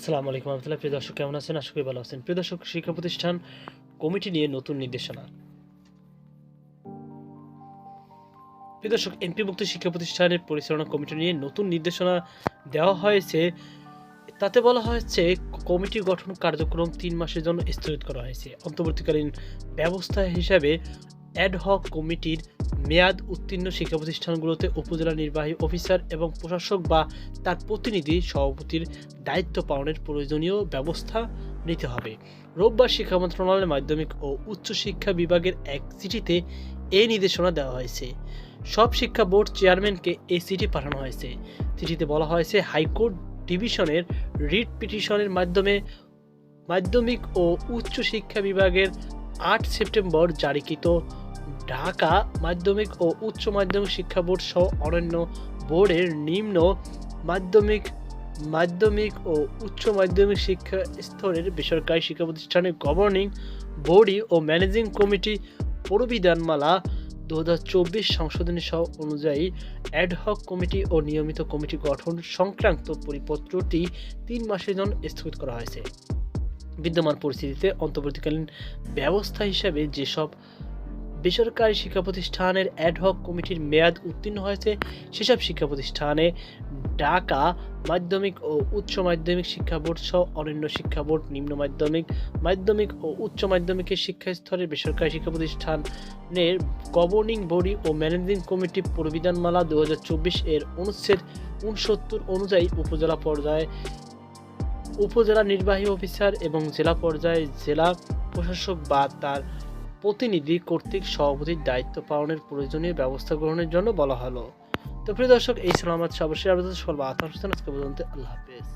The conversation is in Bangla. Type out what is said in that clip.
আসসালামু আলাইকুম রহমতুল্লাহ। প্রিয় দর্শক, কেমন আছেন? আশা করি ভালো আছেন। প্রিয় দর্শক, শিক্ষা প্রতিষ্ঠান কমিটি নিয়ে নতুন নির্দেশনা। প্রিয় দর্শক, এমপিভুক্ত শিক্ষা প্রতিষ্ঠানের পরিচালনা কমিটি নিয়ে নতুন নির্দেশনা দেওয়া হয়েছে। তাতে বলা হয়েছে, কমিটি গঠন কার্যক্রম তিন মাসের জন্য স্থগিত করা হয়েছে। অন্তর্বর্তীকালীন ব্যবস্থা হিসাবে অ্যাডহক কমিটির মেয়াদ উত্তীর্ণ শিক্ষা প্রতিষ্ঠানগুলোতে উপজেলা নির্বাহী অফিসার এবং প্রশাসক বা তার প্রতিনিধি সভাপতির দায়িত্ব পালনের প্রয়োজনীয় ব্যবস্থা নিতে হবে। রোববার শিক্ষা মন্ত্রণালয়ের মাধ্যমিক ও উচ্চশিক্ষা বিভাগের এক চিঠিতে এই নির্দেশনা দেওয়া হয়েছে। সব শিক্ষা বোর্ড চেয়ারম্যানকে এই চিঠি পাঠানো হয়েছে। চিঠিতে বলা হয়েছে, হাইকোর্ট ডিভিশনের রিট পিটিশনের মাধ্যমে মাধ্যমিক ও উচ্চ শিক্ষা বিভাগের আট সেপ্টেম্বর জারিকৃত ঢাকা মাধ্যমিক ও উচ্চ মাধ্যমিক শিক্ষা বোর্ড সহ অন্যান্য বোর্ডের নিম্ন মাধ্যমিক মাধ্যমিক ও উচ্চ মাধ্যমিক শিক্ষা স্তরের বেসরকারি শিক্ষা প্রতিষ্ঠানের গভর্নিং বডি ও ম্যানেজিং কমিটি প্রবিধানমালা দু হাজার চব্বিশ সংশোধনী সহ অনুযায়ী অ্যাডহক কমিটি ও নিয়মিত কমিটি গঠন সংক্রান্ত পরিপত্রটি তিন মাসের জন্য স্থগিত করা হয়েছে। বিদ্যমান পরিস্থিতিতে অন্তর্বর্তীকালীন ব্যবস্থা হিসাবে যেসব বেসরকারি শিক্ষা প্রতিষ্ঠানের অ্যাডহক কমিটির মেয়াদ উত্তীর্ণ হয়েছে। সেসব শিক্ষা প্রতিষ্ঠানে ঢাকা মাধ্যমিক ও উচ্চ মাধ্যমিক শিক্ষা বোর্ড সহ অন্যান্য শিক্ষা বোর্ড, নিম্ন মাধ্যমিক মাধ্যমিক ও উচ্চ মাধ্যমিকের শিক্ষা স্তরের বেসরকারি শিক্ষা প্রতিষ্ঠানের গভর্নিং বডি ও ম্যানেজিং কমিটি প্রবিধানমালা দু হাজার চব্বিশ এর অনুচ্ছেদ উনসত্তর অনুযায়ী উপজেলা পর্যায়ে উপজেলা নির্বাহী অফিসার এবং জেলা পর্যায়ে জেলা প্রশাসক বা তার প্রতিনিধি কর্তৃক সভাপতির দায়িত্ব পালনের প্রয়োজনীয় ব্যবস্থা গ্রহণের জন্য বলা হলো। তো প্রিয় দর্শক, এই ছিল আমার সর্বশেষ আবেদন সকল আত্মসচেতন আজকে পর্যন্ত আল্লাহ হাফেজ।